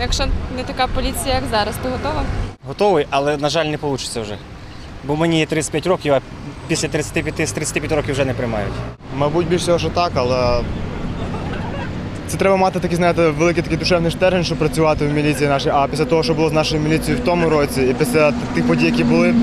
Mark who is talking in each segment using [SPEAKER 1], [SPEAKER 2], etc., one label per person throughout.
[SPEAKER 1] Якщо не така поліція, як зараз, ти готова?
[SPEAKER 2] Готовий, але, на жаль, не вийде вже. Бо мені 35 років, а після 35 з 35 років вже не приймають.
[SPEAKER 3] Мабуть, більш всього, що так, але це треба мати такий, знаєте, великий такий душевний штержень, щоб працювати в міліції нашій. А після того, що було з нашою міліцією в тому році, і після тих подій, які були,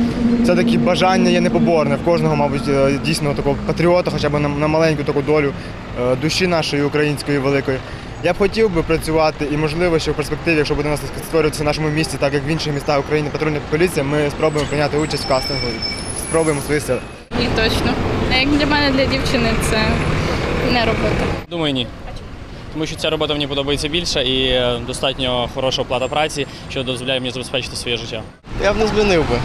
[SPEAKER 3] це такі бажання є непоборне. В кожного, мабуть, е, дійсно такого патріота, хоча б на, на маленьку таку долю е, душі нашої української великої. Я б хотів би працювати і можливо, що в перспективі, якщо буде у нас створюватися в нашому місті, так як в інших містах України патрульна поліція, ми спробуємо прийняти участь в кастингу. Спробуємо свої сили.
[SPEAKER 4] Ні, точно. Як для мене, для дівчини, це не робота.
[SPEAKER 5] Думаю, ні. Тому що ця робота мені подобається більше і е, достатньо хороша оплата праці, що дозволяє мені забезпечити своє життя.
[SPEAKER 6] Я б не змінив би.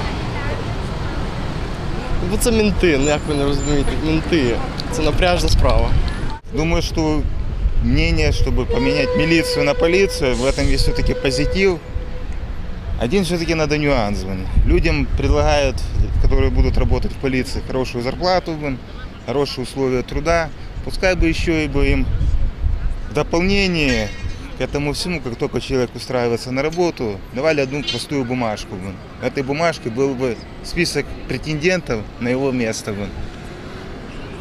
[SPEAKER 6] Бо це мінти, ну як ви не розумієте, мінти. Це напряжна справа.
[SPEAKER 7] Думаю, что мнение, чтобы поменять милицию на полицию, в этом есть все-таки позитив. Один все-таки надо нюанс. блин. Людям предлагают, которые будут работать в полиции, хорошую зарплату, блин, хорошие условия труда. Пускай бы еще и бы им в дополнение к этому всему, как только человек устраивается на работу, давали одну простую бумажку. блин. В этой бумажке был бы список претендентов на его место. блин.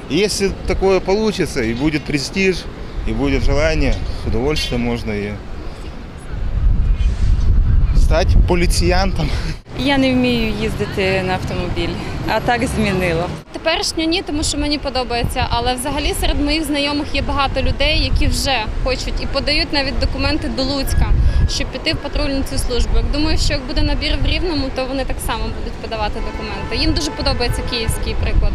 [SPEAKER 7] Если такое получится, и будет престиж, и будет желание, с удовольствием можно и стать полициянтом.
[SPEAKER 8] Я не вмію їздити на автомобіль, а так змінила.
[SPEAKER 1] Теперішню ні, тому що мені подобається. Але взагалі серед моїх знайомих є багато людей, які вже хочуть і подають навіть документи до Луцька, щоб піти в патрульну цю службу. Як думаю, що як буде набір в рівному, то вони так само будуть подавати документи. Їм дуже подобається київський приклад.